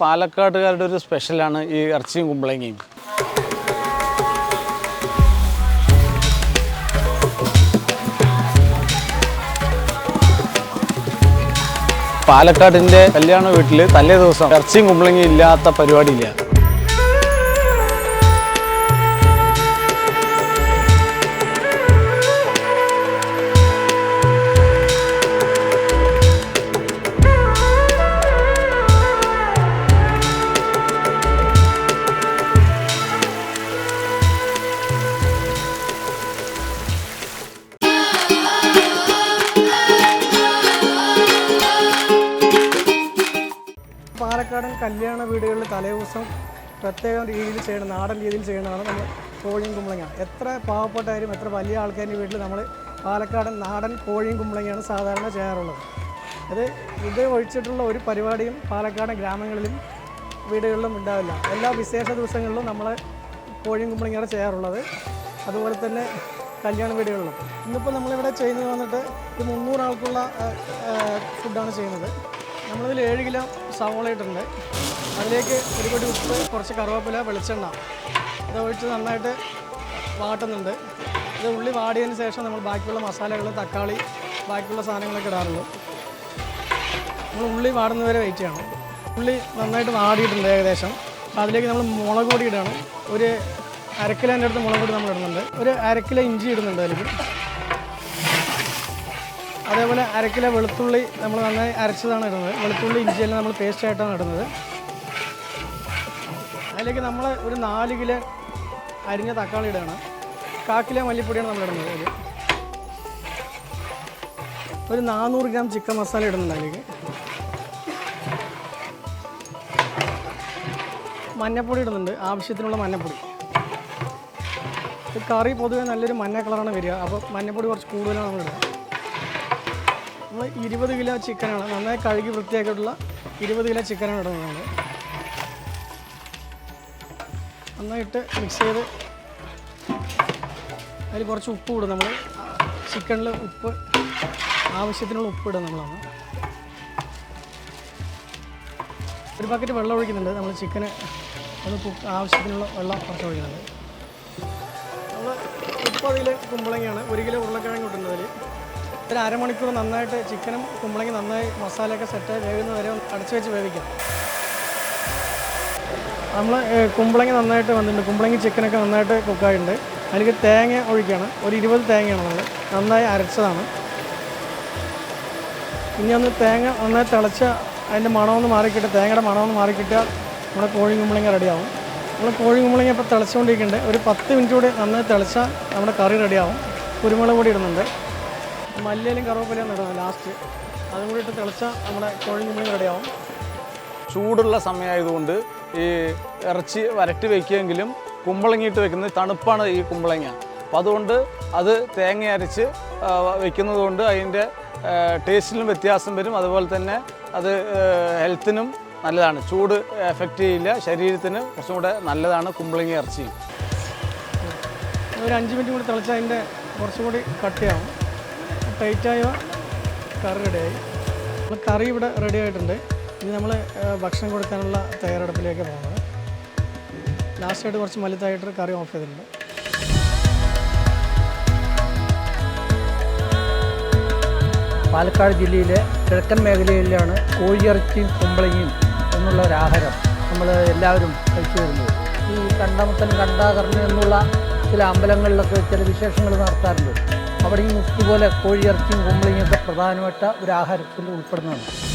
പാലക്കാട്ടുകാരുടെ ഒരു സ്പെഷ്യലാണ് ഈ ഇറച്ചിയും കുമ്പളങ്ങയും. പാലക്കാടിന്റെ കല്യാണ വീട്ടിൽ തലേ ദിവസം ഇറച്ചിയും കുമ്പളങ്ങയും ഇല്ലാത്ത പരിപാടിയില്ല. പാലക്കാടൻ കല്യാണ വീടുകളിൽ തലേദിവസം പ്രത്യേക രീതിയിൽ ചെയ്യണം നാടൻ രീതിയിൽ ചെയ്യണതാണ് നമ്മൾ കോഴിയും കുമ്പളങ്ങ എത്ര പാവപ്പെട്ടായാലും എത്ര വലിയ ആൾക്കാരുടെ വീട്ടിൽ നമ്മൾ പാലക്കാടൻ നാടൻ കോഴിയും കുമ്പളങ്ങയാണ് സാധാരണ ചെയ്യാറുള്ളത്. അത് ഇത് ഒഴിച്ചിട്ടുള്ള ഒരു പരിപാടിയും പാലക്കാടൻ ഗ്രാമങ്ങളിലും വീടുകളിലും ഉണ്ടാവില്ല. എല്ലാ വിശേഷ ദിവസങ്ങളിലും നമ്മൾ കോഴിയും കുമ്പളങ്ങയാണ് ചെയ്യാറുള്ളത്. അതുപോലെ തന്നെ കല്യാണ വീടുകളിലും. ഇന്നിപ്പോൾ നമ്മളിവിടെ ചെയ്യുന്നത് വന്നിട്ട് ഒരു മുന്നൂറ് ആൾക്കുള്ള ഫുഡാണ് ചെയ്യുന്നത്. നമ്മളിതിൽ ഏഴ് കിലോ സവോള ഇട്ടിട്ടുണ്ട്. അതിലേക്ക് ഒരു കൊടി ഉപ്പ് കുറച്ച് കറുവേപ്പില വെളിച്ചെണ്ണ. ഇത് ഒഴിച്ച് നന്നായിട്ട് വാട്ടുന്നുണ്ട്. ഇത് ഉള്ളി വാടിയതിന് ശേഷം നമ്മൾ ബാക്കിയുള്ള മസാലകൾ തക്കാളി ബാക്കിയുള്ള സാധനങ്ങളൊക്കെ ഇടാറുള്ളൂ നമ്മൾ ഉള്ളി വാടുന്നവരെ വെയിറ്റ് ചെയ്യണം. ഉള്ളി നന്നായിട്ട് വാടിയിട്ടുണ്ട് ഏകദേശം. അപ്പോൾ അതിലേക്ക് നമ്മൾ മുളക് പൊടി ഇടണം. ഒരു അരക്കിലേന്റെ അടുത്ത് മുളക് പൊടി നമ്മൾ ഇടുന്നുണ്ട്. ഒരു അരക്കിലോ ഇഞ്ചി ഇടുന്നുണ്ട് അതിലേക്ക്. അതേപോലെ അരക്കിലെ വെളുത്തുള്ളി നമ്മൾ നന്നായി അരച്ചതാണ് ഇടുന്നത്. വെളുത്തുള്ളി ഇഞ്ചിയെല്ലാം നമ്മൾ പേസ്റ്റ് ആയിട്ടാണ് ഇടുന്നത്. അതിലേക്ക് നമ്മൾ ഒരു നാല് കിലോ അരിഞ്ഞ തക്കാളി ഇടണം കാ കിലോ മല്ലിപ്പൊടിയാണ് നമ്മൾ ഇടുന്നത് അതിൽ ഒരു നാനൂറ് ഗ്രാം ചിക്കൻ മസാല ഇടുന്നുണ്ട് അതിലേക്ക്. മഞ്ഞപ്പൊടി ഇടുന്നുണ്ട്. ആവശ്യത്തിനുള്ള മഞ്ഞപ്പൊടി. കറി പൊതുവെ നല്ലൊരു മഞ്ഞ കളറാണ് വരിക. അപ്പോൾ മഞ്ഞപ്പൊടി കുറച്ച് കൂടുതലാണ് നമ്മൾ ഇടുക. നമ്മൾ ഇരുപത് കിലോ ചിക്കനാണ്. നന്നായി കഴുകി വൃത്തിയാക്കിയിട്ടുള്ള ഇരുപത് കിലോ ചിക്കനാണ് ഇടുന്നത് നന്നായിട്ട് മിക്സ് ചെയ്ത് അതിൽ കുറച്ച് ഉപ്പ് ഇടും നമ്മൾ. ചിക്കനിൽ ഉപ്പ് ആവശ്യത്തിനുള്ള ഉപ്പ് ഇടും നമ്മളാണ് ഒരു ബക്കറ്റ് വെള്ളം ഒഴിക്കുന്നുണ്ട്. നമ്മൾ ചിക്കന് ഒന്ന് കുക്ക് ആവശ്യത്തിനുള്ള വെള്ളം കുറച്ച് ഒഴിക്കുന്നുണ്ട്. നമ്മൾ മുപ്പത് കിലോ കുമ്പളങ്ങയാണ്. ഒരു കിലോ ഉരുളക്കിഴങ്ങ് അതിൽ ഒരു അരമണിക്കൂർ നന്നായിട്ട് ചിക്കനും കുമ്പളങ്ങി നന്നായി മസാലയൊക്കെ സെറ്റായി വേകുന്ന വരെ അടച്ചു വെച്ച് വേവിക്കാം. നമ്മൾ കുമ്പളങ്ങി നന്നായിട്ട് വന്നിട്ടുണ്ട്. കുമ്പളങ്ങി ചിക്കനൊക്കെ നന്നായിട്ട് കുക്കായിട്ടുണ്ട് അതിലേക്ക് തേങ്ങ ഒഴിക്കുകയാണ് ഒരു ഇരുപത് തേങ്ങയാണ് നമ്മൾ നന്നായി അരച്ചതാണ്. ഇനി ഒന്ന് തേങ്ങ നന്നായി തിളച്ച അതിന്റെ മണമൊന്ന് മാറിക്കിട്ട് തേങ്ങയുടെ മണമൊന്ന് മാറിക്കിട്ടാൽ നമ്മുടെ കോഴി കുമ്പളങ്ങി റെഡിയാവും. നമ്മൾ കോഴി കുമ്പളങ്ങി ഇപ്പോൾ തിളച്ചുകൊണ്ടിരിക്കുന്നുണ്ട്. ഒരു പത്ത് മിനിറ്റ് കൂടി നന്നായി തിളച്ചാൽ നമ്മുടെ കറി റെഡിയാവും. കുരുമുളക് കൂടി ഇടുന്നുണ്ട്. മല്ലിയിലും കറുവപ്പലയും നടന്നു ലാസ്റ്റ് അതും കൂടി ഇട്ട് തിളച്ചാൽ നമ്മുടെ കോഴി കുമ്പളങ്ങ റെഡിയാവും ചൂടുള്ള സമയമായതുകൊണ്ട് ഈ ഇറച്ചി വരട്ടി വയ്ക്കുമെങ്കിലും കുമ്പളങ്ങിയിട്ട് വെക്കുന്നത് തണുപ്പാണ് ഈ കുമ്പളങ്ങ. അപ്പോൾ അതുകൊണ്ട് അത് തേങ്ങ അരച്ച് വെക്കുന്നത് കൊണ്ട് അതിന്റെ ടേസ്റ്റിലും വ്യത്യാസം വരും. അതുപോലെ തന്നെ അത് ഹെൽത്തിനും നല്ലതാണ്. ചൂട് എഫക്റ്റ് ചെയ്യില്ല. ശരീരത്തിന് കുറച്ചും കൂടെ നല്ലതാണ് കുമ്പളങ്ങി ഇറച്ചി ഒരു അഞ്ച് മിനിറ്റ് കൂടി തിളച്ച് അതിന്റെ കുറച്ചും കൂടി കട്ടിയാവും. ടൈറ്റായ കറി റെഡിയായി. നമ്മൾ കറി ഇവിടെ റെഡി ആയിട്ടുണ്ട്. ഇനി നമ്മൾ ഭക്ഷണം കൊടുക്കാനുള്ള തയ്യാറെടുപ്പിലേക്ക് പോകുന്നത് ലാസ്റ്റായിട്ട് കുറച്ച് മലിത്തായിട്ട് കറി ഓഫ് ചെയ്തിട്ടുണ്ട്. പാലക്കാട് ജില്ലയിലെ കിഴക്കൻ മേഖലയിലാണ് കോഴിയിറച്ചിയും കുമ്പളങ്ങിയും എന്നുള്ള ഒരു ആഹാരം നമ്മൾ എല്ലാവരും കഴിച്ചു വരുന്നത്. ഈ കണ്ടമത്തൻ കണ്ടാകർണ എന്നുള്ള ചില അമ്പലങ്ങളിലൊക്കെ ചില വിശേഷങ്ങൾ നടത്താറുണ്ട്. അവിടെ ഈ മുസ്തി പോലെ കോഴിയിറച്ചിയും കുമ്പളിയും ഒക്കെ പ്രധാനപ്പെട്ട ഒരു ആഹാരത്തിൽ ഉൾപ്പെടുന്നതാണ്.